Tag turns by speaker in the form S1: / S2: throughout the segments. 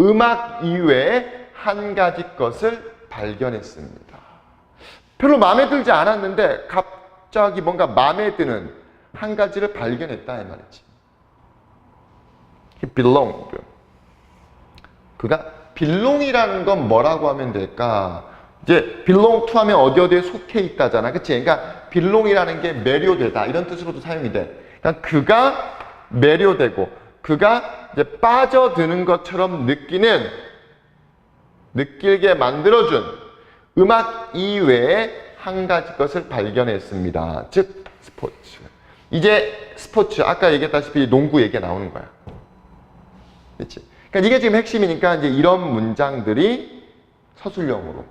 S1: 음악 이외에 한 가지 것을 발견했습니다. 별로 마음에 들지 않았는데 갑자기 뭔가 마음에 드는 한 가지를 발견했다 이 말이지. He belonged. 그가 belong이라는 건 뭐라고 하면 될까? 이제 belong to 하면 어디 어디에 속해 있다잖아. 그치? 그러니까 belong이라는 게 매료되다. 이런 뜻으로도 사용이 돼. 그러니까 그가 매료되고 그가 이제 빠져드는 것처럼 느끼는 느끼게 만들어준 음악 이외에 한 가지 것을 발견했습니다. 즉 스포츠. 이제 스포츠 아까 얘기했다시피 농구 얘기가 나오는 거야. 그렇지? 그러니까 이게 지금 핵심이니까 이제 이런 문장들이 서술형으로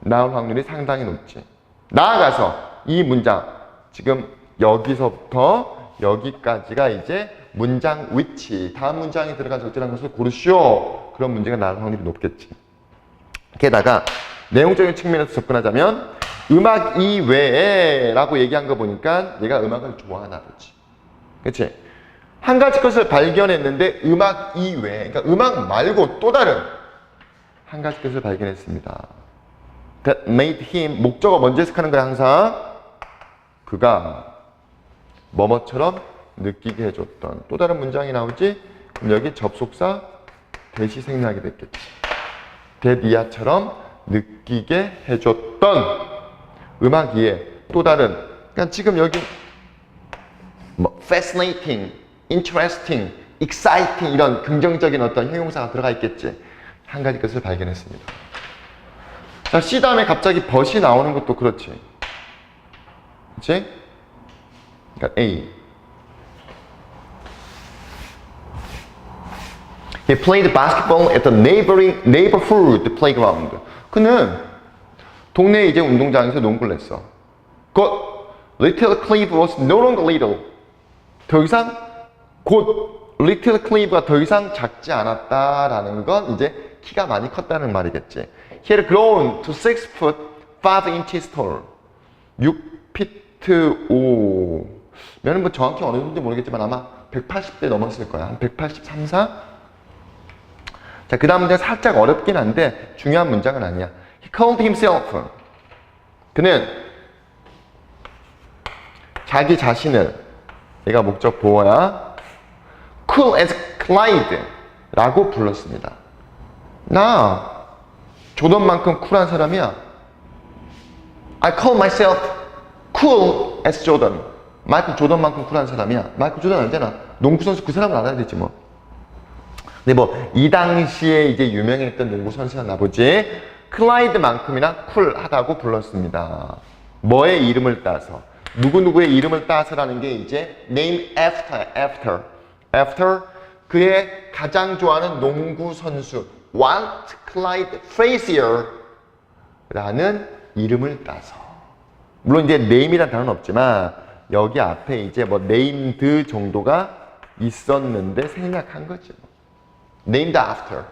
S1: 나올 확률이 상당히 높지. 나아가서 이 문장 지금 여기서부터 여기까지가 이제 문장 위치 다음 문장에 들어간 적절한 것을 고르시오. 그런 문제가 나올 확률이 높겠지. 게다가 내용적인 측면에서 접근하자면 음악 이외에 라고 얘기한 거 보니까 얘가 음악을 좋아하나 보지. 그치? 한 가지 것을 발견했는데 음악 이외에, 그러니까 음악 말고 또 다른 한 가지 것을 발견했습니다. That made him, 목적어 먼저 해석하는 거야, 항상. 그가 뭐뭐처럼 느끼게 해줬던 또 다른 문장이 나오지? 그럼 여기 접속사 대시 생략이 됐겠지. 데디아처럼 느끼게 해줬던 음악 이에 또 다른 그러니까 지금 여기 뭐 fascinating, interesting, exciting 이런 긍정적인 어떤 형용사가 들어가 있겠지 한 가지 것을 발견했습니다. 자 C 다음에 갑자기 벗이 나오는 것도 그렇지, 그렇지? 그러니까 A. He played basketball at the neighboring neighborhood playground. 그는 동네 이제 운동장에서 농구를 했어. 곧 Little Cleve was no longer little. 더 이상 곧 Little Cleve가 더 이상 작지 않았다라는 건 이제 키가 많이 컸다는 말이겠지. He had grown to 6 foot 5 inches tall. 6피트 5. 면은 뭐 정확히 어느 정도인지 모르겠지만 아마 180대 넘었을 거야. 한 183, 4? 자, 그 다음 문제 살짝 어렵긴 한데 중요한 문장은 아니야. He called himself. 그는 자기 자신을 얘가 목적 보어야 cool as Clyde 라고 불렀습니다. 나 조던만큼 쿨한 사람이야. I call myself cool as Jordan. 마이클 조던만큼 쿨한 사람이야. 마이클 조던 알잖아. 농구 선수 그 사람을 알아야 되지 뭐. 근데 뭐 이 당시에 이제 유명했던 농구 선수였나 보지. 클라이드만큼이나 쿨하다고 불렀습니다. 뭐의 이름을 따서 누구누구의 이름을 따서라는 게 이제 name after after after 그의 가장 좋아하는 농구 선수 Want Clyde Frazier 라는 이름을 따서 물론 이제 name이란 단어는 없지만 여기 앞에 이제 뭐 named 정도가 있었는데 생략한 거죠. Named after.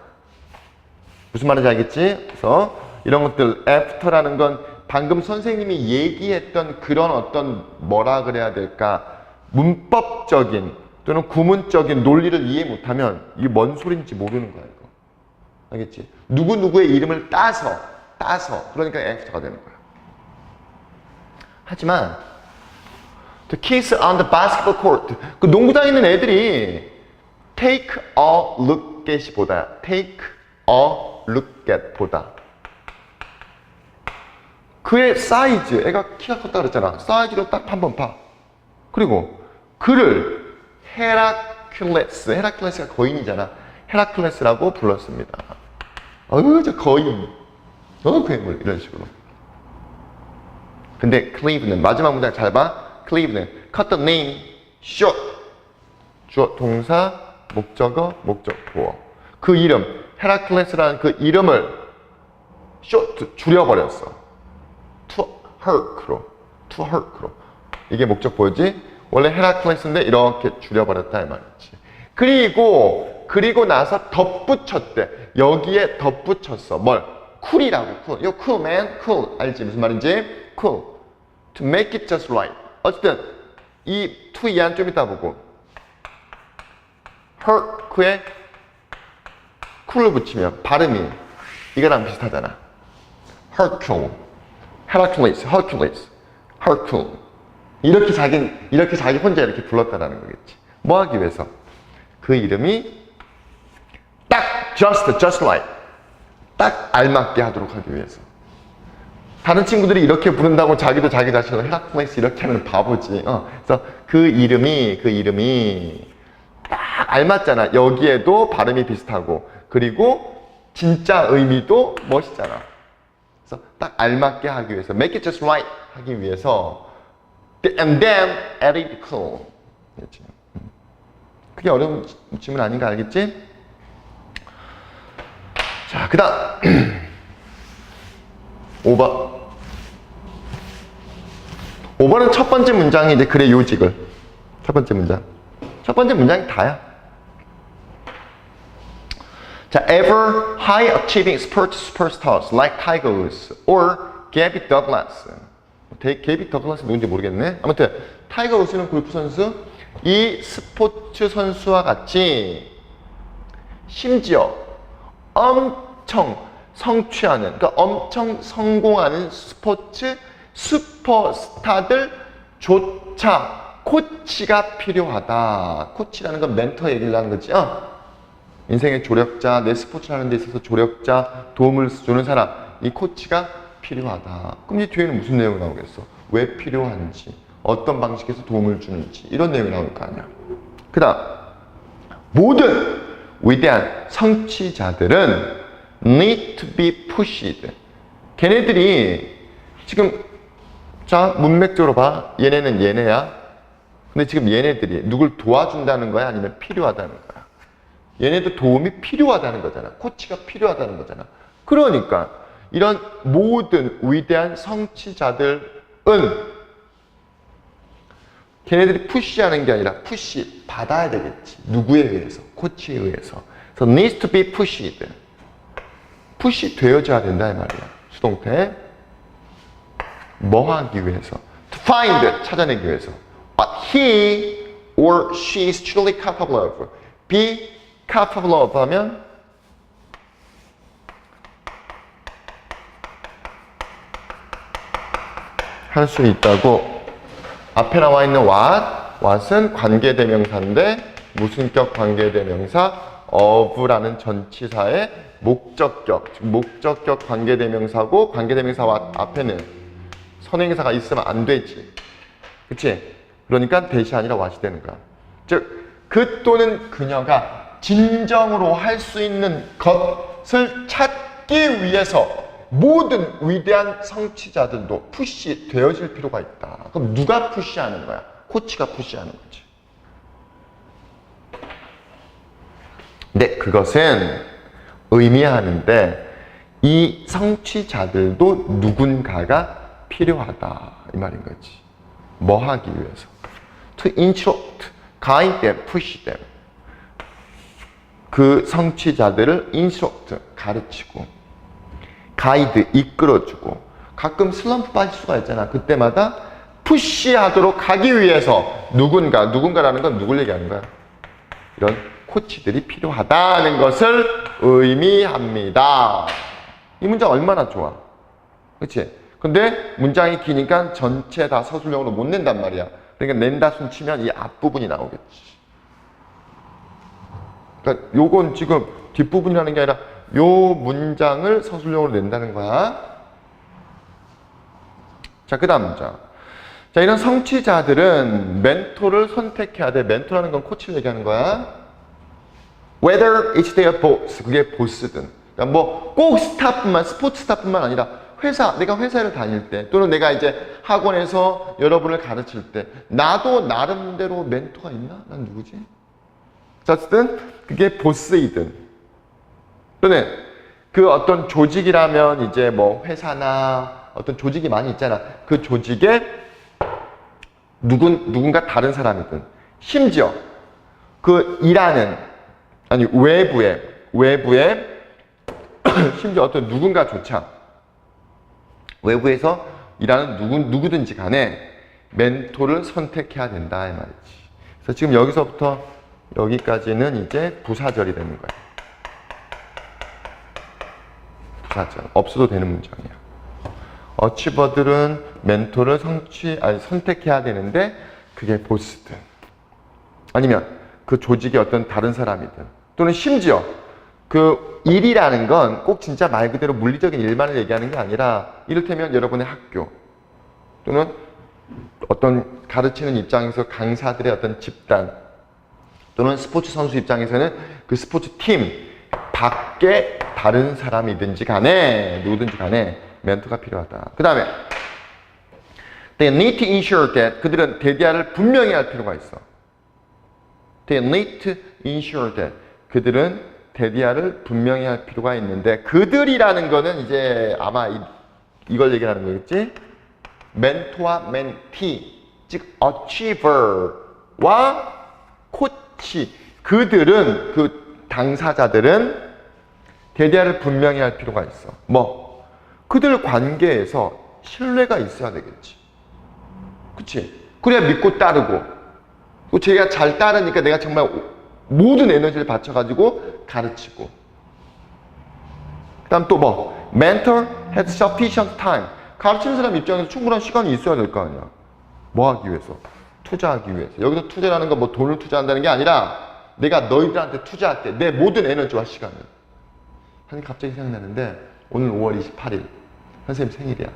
S1: 무슨 말인지 알겠지? 그래서 이런 것들 after라는 건 방금 선생님이 얘기했던 그런 어떤 뭐라 그래야 될까 문법적인 또는 구문적인 논리를 이해 못하면 이게 뭔 소린지 모르는 거야 이거 알겠지? 누구 누구의 이름을 따서 따서 그러니까 after가 되는 거야. 하지만 the kids on the basketball court 그 농구장에 있는 애들이 take a look at이 보다 take a look at 보다. 그의 사이즈 애가 키가 컸다 그랬잖아. 사이즈로 딱 한 번 봐. 그리고 그를 헤라클레스 헤라클레스가 거인이잖아. 헤라클레스라고 불렀습니다. 어우 저 거인. 어 괴물 이런 식으로. 근데 클리브는 마지막 문장 잘 봐. 클리브는 cut the name short. 주어 동사 목적어 목적 보어. 그 이름 헤라클레스라는 그 이름을 short 줄여버렸어. to her크로. to her크로. 이게 목적 보여지? 원래 헤라클레스인데 이렇게 줄여버렸다 이 말이지. 그리고 그리고 나서 덧붙였대. 여기에 덧붙였어. 뭘? 쿨이라고 쿨. 이거 쿨, man, 쿨. 알지? 무슨 말인지? 쿨. To make it just right. 어쨌든 이 to 이한 좀 이따 보고. 그의 쿨을 붙이면 발음이 이거랑 비슷하잖아. Hercule, Hercules, Hercules, Hercule. 이렇게 자기 이렇게 자기 혼자 이렇게 불렀다라는 거겠지. 뭐 하기 위해서? 그 이름이 딱 just just right 딱 알맞게 하도록 하기 위해서. 다른 친구들이 이렇게 부른다고 자기도 자기 자신을 헤라클레스 이렇게 하는 바보지. 어. 그래서 그 이름이 그 이름이 딱 알맞잖아. 여기에도 발음이 비슷하고 그리고 진짜 의미도 멋있잖아. 그래서 딱 알맞게 하기 위해서 make it just right 하기 위해서 and then add it cool. 그렇지. 음. 그게 어려운 질문 아닌 가 알겠지? 자, 그다음 5번. 5번은 첫 번째 문장이 이제 글의 요직을. 첫 번째 문장. 첫 번째 문장이 다야. 자, ever high achieving sport superstars like Tiger Woods or Gabby Douglas. 데- 게비 더글라스 누군지 모르겠네. 아무튼 타이거 우스는 골프 선수 이 스포츠 선수와 같이 심지어 엄청 성취하는, 그러니까 엄청 성공하는 스포츠 슈퍼스타들조차 코치가 필요하다. 코치라는 건 멘토 얘기를 하는 거지. 어? 인생의 조력자, 내 스포츠 하는 데 있어서 조력자, 도움을 주는 사람, 이 코치가 필요하다. 그럼 이 뒤에는 무슨 내용이 나오겠어? 왜 필요한지, 어떤 방식에서 도움을 주는지, 이런 내용이 나올 거 아니야. 그 다음, 모든 위대한 성취자들은 need to be pushed. 걔네들이 지금 자 문맥적으로 봐. 얘네는 얘네야. 근데 지금 얘네들이 누굴 도와준다는 거야? 아니면 필요하다는 거야? 얘네도 도움이 필요하다는 거잖아. 코치가 필요하다는 거잖아. 그러니까 이런 모든 위대한 성취자들은 걔네들이 푸시하는 게 아니라 푸시 받아야 되겠지. 누구에 의해서? 코치에 의해서. 그래서 needs to be pushed. 푸시 되어져야 된다 이 말이야. 수동태. 뭐 하기 위해서? To find 찾아내기 위해서. What he or she is truly capable of. Be of 하면 할 수 있다고 앞에 나와 있는 what, what은 관계대명사인데 무슨격 관계대명사 of라는 전치사의 목적격, 즉 목적격 관계대명사고 관계대명사 what 앞에는 선행사가 있으면 안 되지. 그치? 그러니까 대시 아니라 what이 되는 거야. 즉, 그 또는 그녀가 진정으로 할 수 있는 것을 찾기 위해서 모든 위대한 성취자들도 푸시 되어질 필요가 있다. 그럼 누가 푸시하는 거야? 코치가 푸시하는 거지. 근데 그것은 의미하는데 이 성취자들도 누군가가 필요하다 이 말인 거지. 뭐 하기 위해서? To instruct, guide them, push them. 그 성취자들을 instruct, 가르치고 가이드, 이끌어주고 가끔 슬럼프 빠질 수가 있잖아. 그때마다 푸시하도록 하기 위해서 누군가, 누군가라는 건 누굴 얘기하는 거야? 이런 코치들이 필요하다는 것을 의미합니다. 이 문장 얼마나 좋아. 그치? 근데 문장이 기니까 전체 다 서술형으로 못 낸단 말이야. 그러니까 낸다 순 치면 이 앞부분이 나오겠지. 그러니까 요건 지금 뒷부분이라는 게 아니라 요 문장을 서술형으로 낸다는 거야. 자, 그 다음 문장. 자, 이런 성취자들은 멘토를 선택해야 돼. 멘토라는 건 코치를 얘기하는 거야. Whether it's their boss, 그게 보스든. 그러니까 뭐 꼭 스타뿐만, 스포츠 스타뿐만 아니라 회사, 내가 회사를 다닐 때 또는 내가 이제 학원에서 여러분을 가르칠 때 나도 나름대로 멘토가 있나? 난 누구지? 자, 어쨌든 그게 보스이든 또는 그 어떤 조직이라면 이제 뭐 회사나 어떤 조직이 많이 있잖아. 그 조직에 누군, 누군가 다른 사람이든 심지어 그 일하는 아니 외부에 외부에 심지어 어떤 누군가조차 외부에서 일하는 누구, 누구든지 간에 멘토를 선택해야 된다 이 말이지. 그래서 지금 여기서부터 여기까지는 이제 부사절이 되는 거야. 당사자. 없어도 되는 문장이야. 어치버들은 멘토를 성취, 아니, 선택해야 되는데 그게 보스든 아니면 그 조직의 어떤 다른 사람이든 또는 심지어 그 일이라는 건 꼭 진짜 말 그대로 물리적인 일만을 얘기하는 게 아니라 이를테면 여러분의 학교 또는 어떤 가르치는 입장에서 강사들의 어떤 집단 또는 스포츠 선수 입장에서는 그 스포츠 팀 밖에 다른 사람이든지 간에 누구든지 간에 멘토가 필요하다. 그 다음에 They need to ensure that 그들은 대디아를 분명히 할 필요가 있어. They need to ensure that 그들은 대디아를 분명히 할 필요가 있는데 그들이라는 거는 이제 아마 이, 이걸 얘기하는 거겠지? 멘토와 멘티 즉 achiever와 코치 그들은 그 당사자들은 대대화를 분명히 할 필요가 있어. 뭐? 그들 관계에서 신뢰가 있어야 되겠지. 그치? 그래야 믿고 따르고. 그 제가 잘 따르니까 내가 정말 모든 에너지를 바쳐가지고 가르치고. 그 다음 또 뭐? Mentor has sufficient time. 가르치는 사람 입장에서 충분한 시간이 있어야 될 거 아니야. 뭐 하기 위해서 투자하기 위해서. 여기서 투자라는 건 뭐 돈을 투자한다는 게 아니라 내가 너희들한테 투자할게 내 모든 에너지와 시간을. 아니 갑자기 생각나는데 오늘 5월 28일. 선생님 생일이야.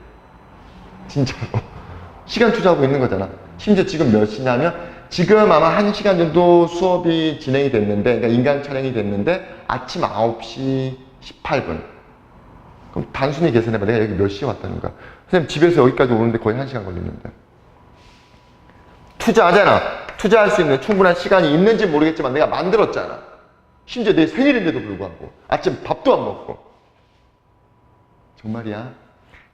S1: 진짜로. 시간 투자하고 있는 거잖아. 심지어 지금 몇 시냐면 지금 아마 1시간 정도 수업이 진행이 됐는데 그러니까 인강 촬영이 됐는데 아침 9시 18분. 그럼 단순히 계산해봐. 내가 여기 몇 시에 왔다는 거야. 선생님 집에서 여기까지 오는데 거의 1시간 걸리는데 투자하잖아. 투자할 수 있는 충분한 시간이 있는지 모르겠지만 내가 만들었잖아. 심지어 내 생일인데도 불구하고 아침 밥도 안 먹고. 정말이야?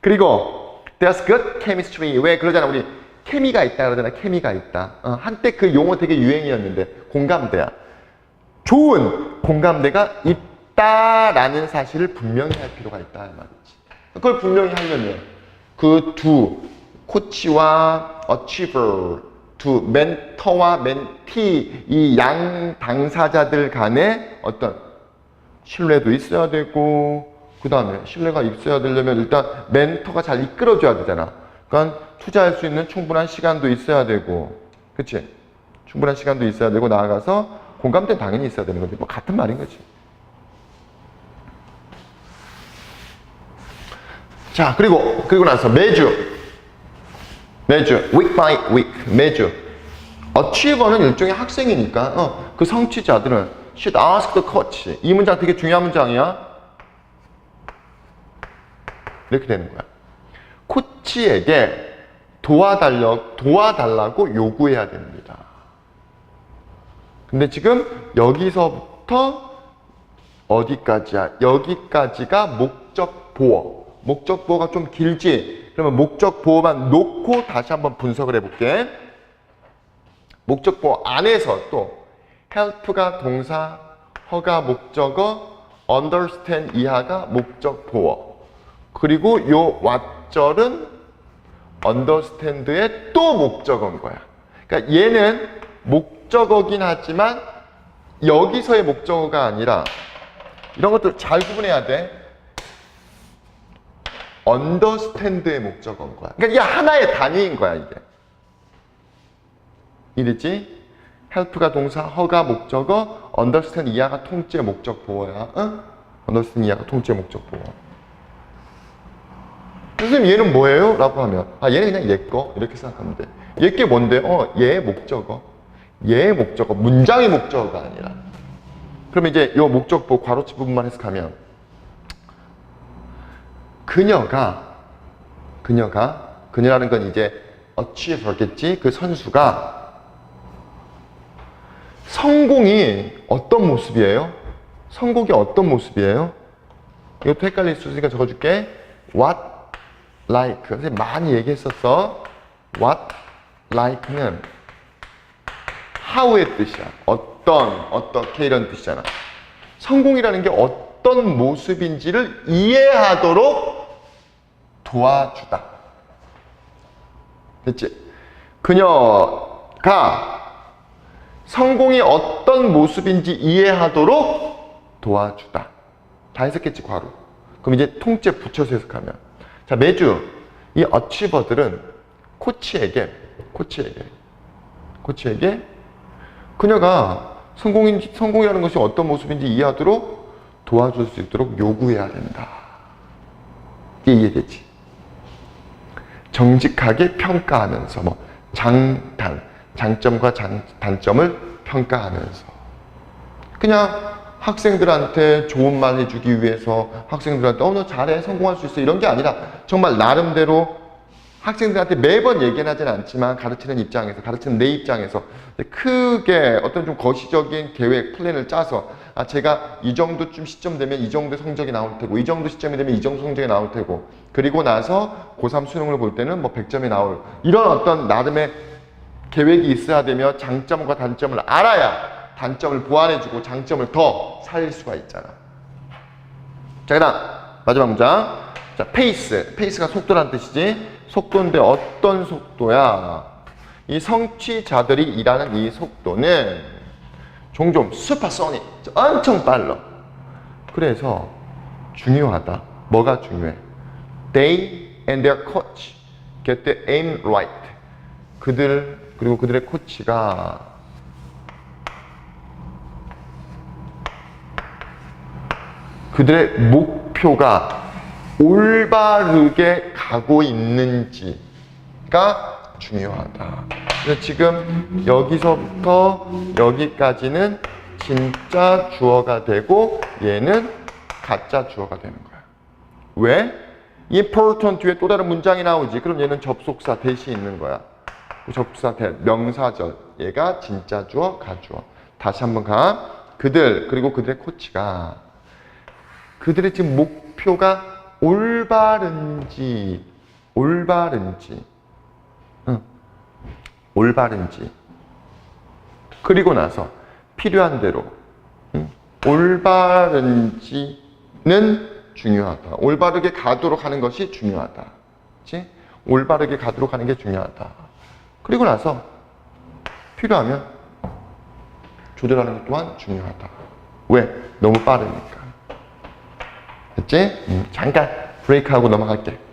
S1: 그리고 there's good chemistry. 왜 그러잖아? 우리 케미가 있다 그러잖아. 케미가 있다. 어, 한때 그 용어 되게 유행이었는데 공감대야. 좋은 공감대가 있다라는 사실을 분명히 할 필요가 있다 이 말이지. 그걸 분명히 하려면 그 두 코치와 어치버 두 멘터와 멘티 이 양 당사자들 간에 어떤 신뢰도 있어야 되고 그 다음에 신뢰가 있어야 되려면 일단 멘토가 잘 이끌어줘야 되잖아. 그러니까 투자할 수 있는 충분한 시간도 있어야 되고, 그치? 충분한 시간도 있어야 되고 나아가서 공감대 당연히 있어야 되는 건데 뭐 같은 말인 거지. 자 그리고 그리고 나서 매주 매주 week by week 매주 achiever는 일종의 학생이니까 어, 그 성취자들은 should ask the coach 이 문장 되게 중요한 문장이야. 이렇게 되는 거야. 코치에게 도와달려, 도와달라고 요구해야 됩니다. 근데 지금 여기서부터 어디까지야? 여기까지가 목적 보어. 목적 보어가 좀 길지? 그러면 목적 보어만 놓고 다시 한번 분석을 해볼게. 목적 보어 안에서 또 help가 동사, 허가 목적어, understand 이하가 목적 보어. 그리고 요 왓절은 understand의 또 목적어인 거야. 그러니까 얘는 목적어긴 하지만 여기서의 목적어가 아니라 이런 것들 잘 구분해야 돼. Understand의 목적어인 거야. 그러니까 이게 하나의 단위인 거야, 이게. 이랬지? help가 동사, 허가 목적어, understand 이하가 통째 목적 보어야. 응? understand 이하가 통째 목적 보어. 선생님 얘는 뭐예요? 라고 하면 아 얘는 그냥 얘 거 이렇게 생각하면 돼. 얘 게 뭔데? 어 얘의 목적어. 얘의 목적어. 문장의 목적어가 아니라. 그러면 이제 요 목적보 괄호치 부분만 해석하면 그녀가 그녀가 그녀라는 건 이제 achieve겠지 그 선수가 성공이 어떤 모습이에요? 성공이 어떤 모습이에요? 이것도 헷갈릴 수 있으니까 적어줄게. What like 많이 얘기했었어. What like는 how의 뜻이야. 어떤 어떻게 이런 뜻이잖아. 성공이라는 게 어떤 모습인지를 이해하도록 도와주다. 됐지? 그녀가 성공이 어떤 모습인지 이해하도록 도와주다. 다 해석했지, 과로. 그럼 이제 통째 붙여서 해석하면. 자, 매주 이 어치버들은 코치에게, 코치에게, 코치에게 그녀가 성공인지, 성공이라는 것이 어떤 모습인지 이해하도록 도와줄 수 있도록 요구해야 된다. 이게 이해되지? 정직하게 평가하면서, 뭐, 장단, 장점과 장, 단점을 평가하면서. 그냥 학생들한테 좋은 말 해주기 위해서 학생들한테 어 너 잘해 성공할 수 있어 이런 게 아니라 정말 나름대로 학생들한테 매번 얘기는 하진 않지만 가르치는 입장에서 가르치는 내 입장에서 크게 어떤 좀 거시적인 계획 플랜을 짜서 아 제가 이 정도쯤 시점 되면 이 정도 성적이 나올 테고 이 정도 시점이 되면 이 정도 성적이 나올 테고 그리고 나서 고3 수능을 볼 때는 뭐 100점이 나올 이런 어떤 나름의 계획이 있어야 되며 장점과 단점을 알아야 단점을 보완해주고 장점을 더 살릴 수가 있잖아. 자, 그 다음, 마지막 문장. 자, 페이스. 페이스가 속도란 뜻이지. 속도인데 어떤 속도야? 이 성취자들이 일하는 이 속도는 종종 슈퍼소닉. 엄청 빨라. 그래서 중요하다. 뭐가 중요해? They and their coach get the aim right. 그들, 그리고 그들의 코치가 그들의 목표가 올바르게 가고 있는지가 중요하다. 그래서 지금 여기서부터 여기까지는 진짜 주어가 되고 얘는 가짜 주어가 되는 거야. 왜? important 뒤에 또 다른 문장이 나오지. 그럼 얘는 접속사 대시 있는 거야. 그 접속사 대 명사절. 얘가 진짜 주어, 가주어. 다시 한번 가. 그들 그리고 그들의 코치가 그들의 지금 목표가 올바른지, 올바른지, 응. 올바른지. 그리고 나서 필요한 대로 응. 올바른지는 중요하다. 올바르게 가도록 하는 것이 중요하다. 그치? 올바르게 가도록 하는 게 중요하다. 그리고 나서 필요하면 조절하는 것 또한 중요하다. 왜? 너무 빠르니까. 됐지? 음, 잠깐 브레이크하고 넘어갈게.